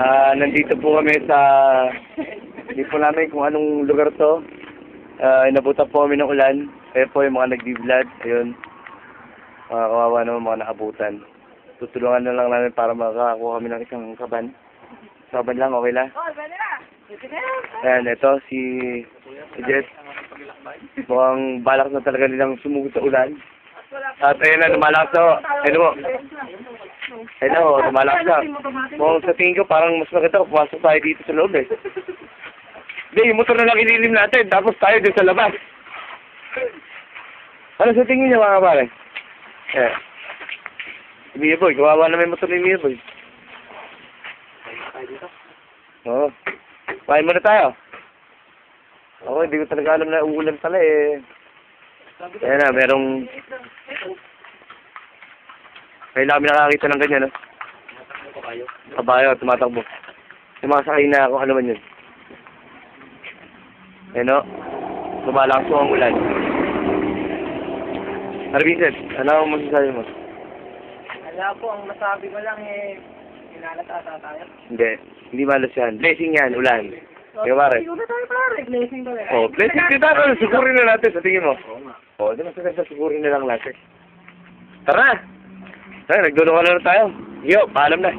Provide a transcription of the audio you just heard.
Ah, nandito po kami sa hindi po namin kung anong lugar to. Ah, inabutan po kami ng ulan. Kaya po yung mga nagbi-vlog, ayun. Mga kawawa naman mga nakabutan. Tutulungan na lang namin para makakuha kami ng isang kaban. Kaban lang, okay lang. Oh, pwede na. Ayan, ito si si Jess. Mukhang balak na talaga nilang sumugod sa ulan. At ayun na, lumalakas na. Ayun mo. Oh, lumalakas na. Mukhang sa tingin ko, parang mas maganda kung pumasok tayo dito sa loob eh. Hindi, yung motor na lang ililim natin, tapos tayo din sa labas. Ano sa tingin niyo mga pare? Eh. Mia Boy, kawawa na may motor ni Mia Boy. Oo. Kain muna tayo. Ako, hindi ko talaga alam na uulan pala eh. Ayan na, merong... Kailan kami nakakita ng ganyan, no? Kabayo, tumatakbo. Sumasakay na ako, ano man yun. Ayan, no? Lumalakas po ang ulan. Arvincent, ano ang masasabi mo? Wala po, ang masabi ko lang eh, nilalatata tayo. Hindi. Hindi malas yan. Blessing yan, ulan. Kaya pare. Siguro tayo pare, blessing ko Oh, blessing din tayo. Sugurin na natin sa tingin mo. Oh, di mas maganda sugurin na lang natin. Tara! Tara, nagdulungan na tayo. Yo, paalam na.